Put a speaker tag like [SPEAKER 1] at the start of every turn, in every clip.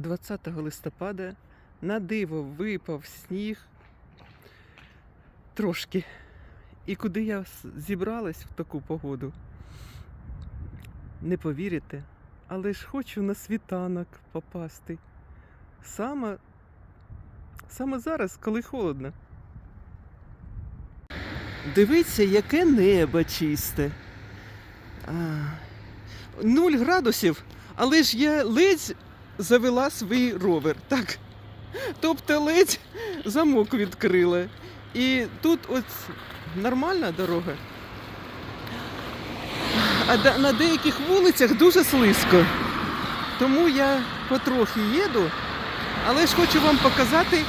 [SPEAKER 1] 20 листопада на диво випав сніг трошки. І куди я зібралась в таку погоду? Не повірите, але ж хочу на світанок попасти. Саме, саме зараз, коли холодно. Дивіться, яке небо чисте. А, нуль градусів, але ж я ледь завела свій ровер. Так. Тобто ледь замок відкрила. І тут от нормальна дорога. А на деяких вулицях дуже слизько. Тому я потрохи їду, але ж хочу вам показати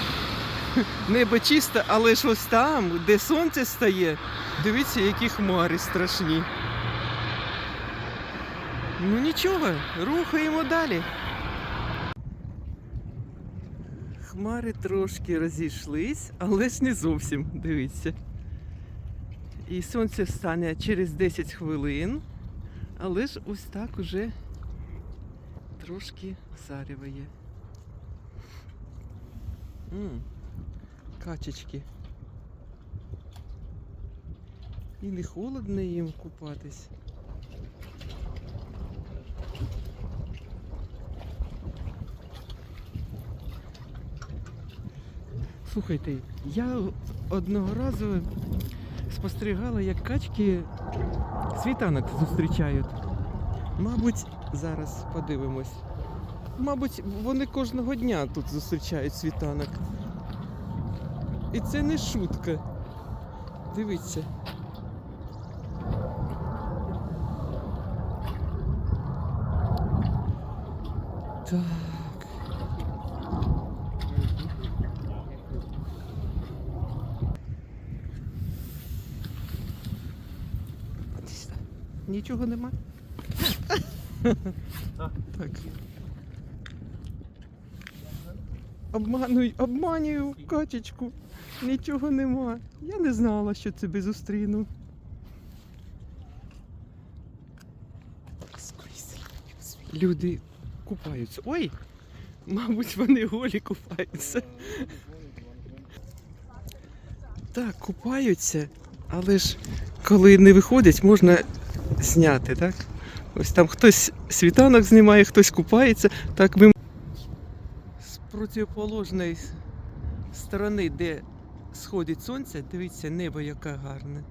[SPEAKER 1] небо чисте, але ж ось там, де сонце стає, дивіться, які хмари страшні. Ну нічого, рухаємо далі. Хмари трошки розійшлись, але ж не зовсім, дивіться. І сонце стане через 10 хвилин, але ж ось так уже трошки зарево є. М, Качечки. І не холодно їм купатись. Слухайте, я одного разу спостерігала, як качки світанок зустрічають. Мабуть, зараз подивимось. Мабуть, вони кожного дня тут зустрічають світанок. І це не шутка. Дивіться. Так. Нічого нема? Так. Обмануй, обманюю качечку. Нічого нема. Я не знала, що тебе зустріну. Люди купаються. Ой! Мабуть, вони голі купаються. Так, купаються, але ж коли не виходять, можна зняти, так? Ось там хтось світанок знімає, хтось купається. Так ми з противоположної сторони, де сходить сонце, дивіться, небо яке гарне.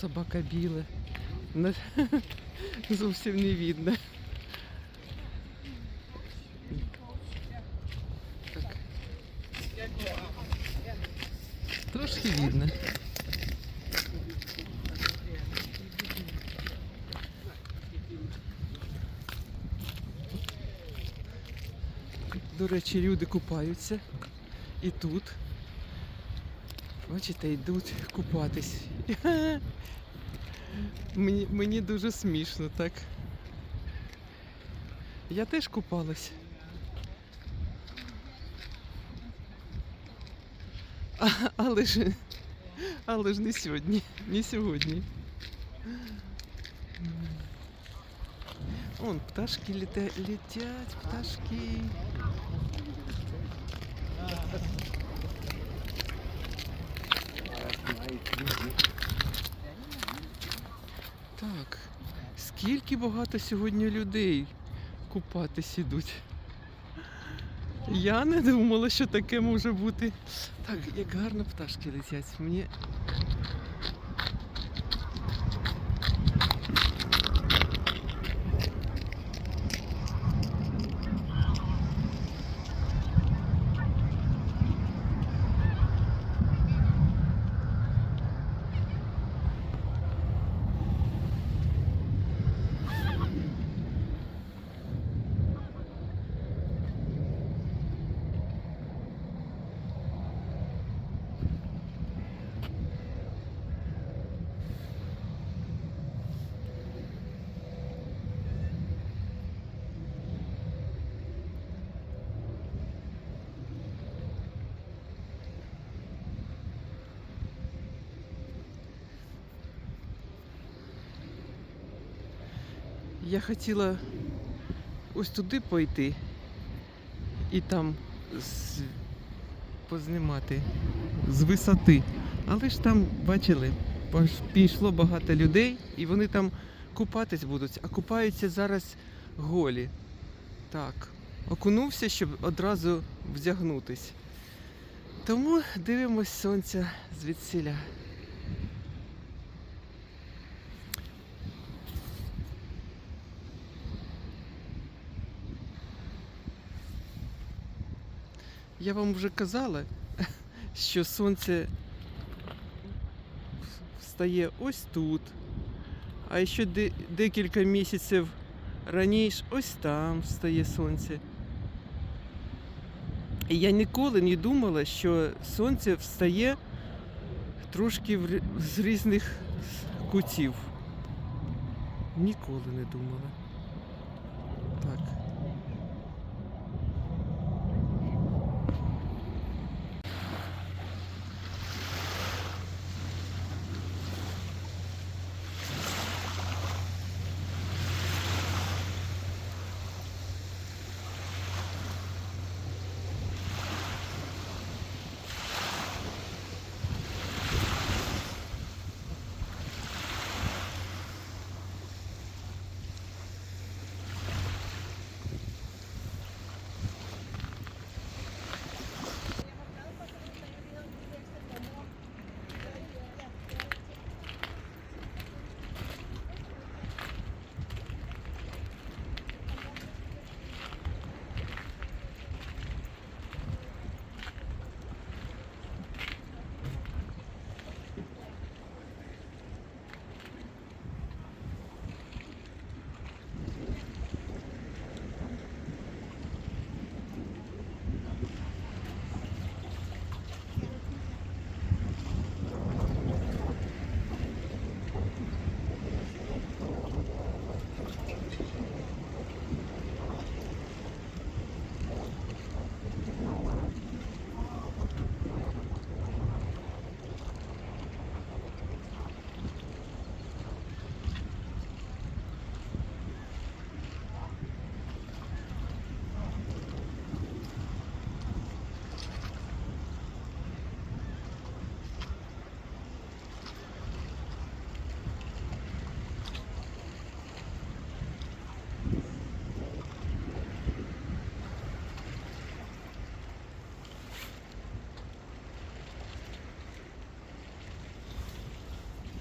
[SPEAKER 1] Собака біла. Зовсім не видно. Так. Трошки видно. До речі, люди купаються і тут. Бачите, йдуть купатись. Мені, мені дуже смішно, так. Я теж купалась. А, але ж, але ж не сьогодні, не сьогодні. Вон пташки літа, летять, пташки. Так, скільки багато сьогодні людей купатись ідуть. Я не думала, що таке може бути. Так, як гарно пташки летять. Мені Я хотіла ось туди пойти і там з... познімати з висоти. Але ж там, бачили, пішло багато людей, і вони там купатись будуть, а купаються зараз голі. Так, окунувся, щоб одразу вдягнутись. Тому дивимось сонця звідсіля. Я вам вже казала, що сонце встає ось тут, а ще декілька місяців раніше ось там встає сонце. І я ніколи не думала, що сонце встає трошки з різних кутів. Ніколи не думала.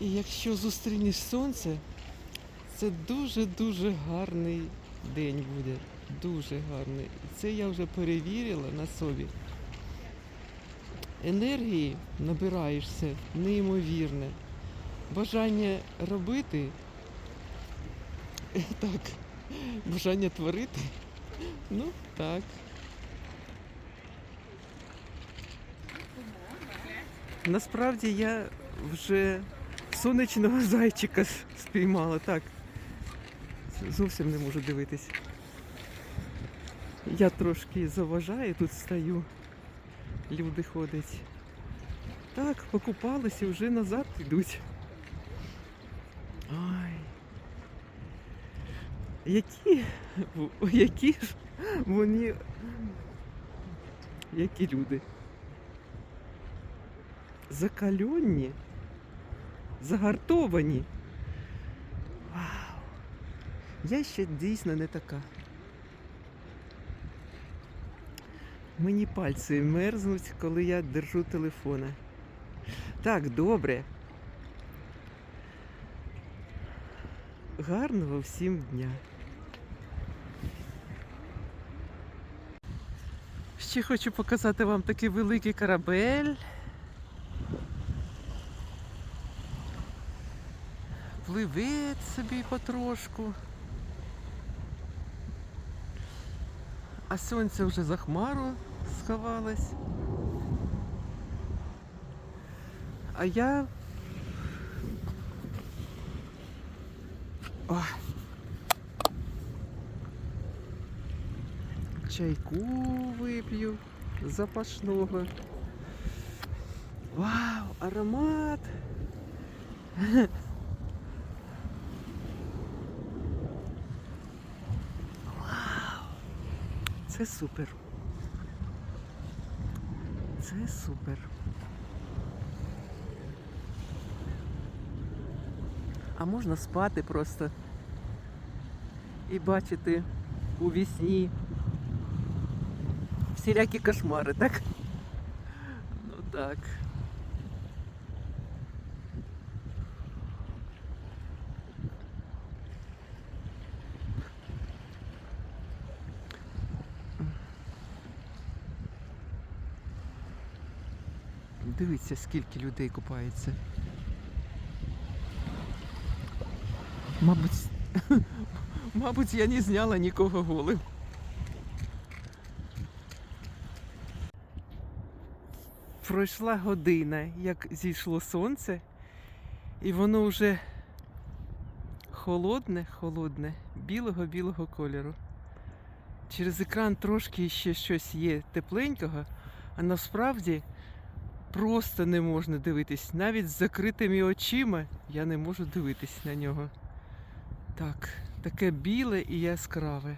[SPEAKER 1] І якщо зустрінеш сонце, це дуже-дуже гарний день буде. Дуже гарний. Це я вже перевірила на собі. Енергії набираєшся неймовірне. Бажання робити. Так. Бажання творити. Ну, так. Насправді я вже сонячного зайчика спіймала. Так. Зовсім не можу дивитись. Я трошки заважаю, тут стою. Люди ходять. Так, покупалися, вже назад йдуть. Ай. Які, які ж вони. Які люди? Закальонні, загартовані. Вау! Я ще дійсно не така. Мені пальці мерзнуть, коли я держу телефона. Так, добре. Гарного всім дня. Ще хочу показати вам такий великий корабель. Пливе собі потрошку. А сонце вже за хмару сховалось. А я. О. Чайку вип'ю запашного. Вау, аромат! Це супер. Це супер. А можна спати просто і бачити у вісні всілякі кошмари, так? Ну так. Дивіться, скільки людей купається. Мабуть, мабуть, я не зняла нікого голим. Пройшла година, як зійшло сонце, і воно вже холодне, холодне, білого-білого кольору. Через екран трошки ще щось є тепленького, а насправді просто не можна дивитись. Навіть з закритими очима я не можу дивитись на нього. Так, таке біле і яскраве.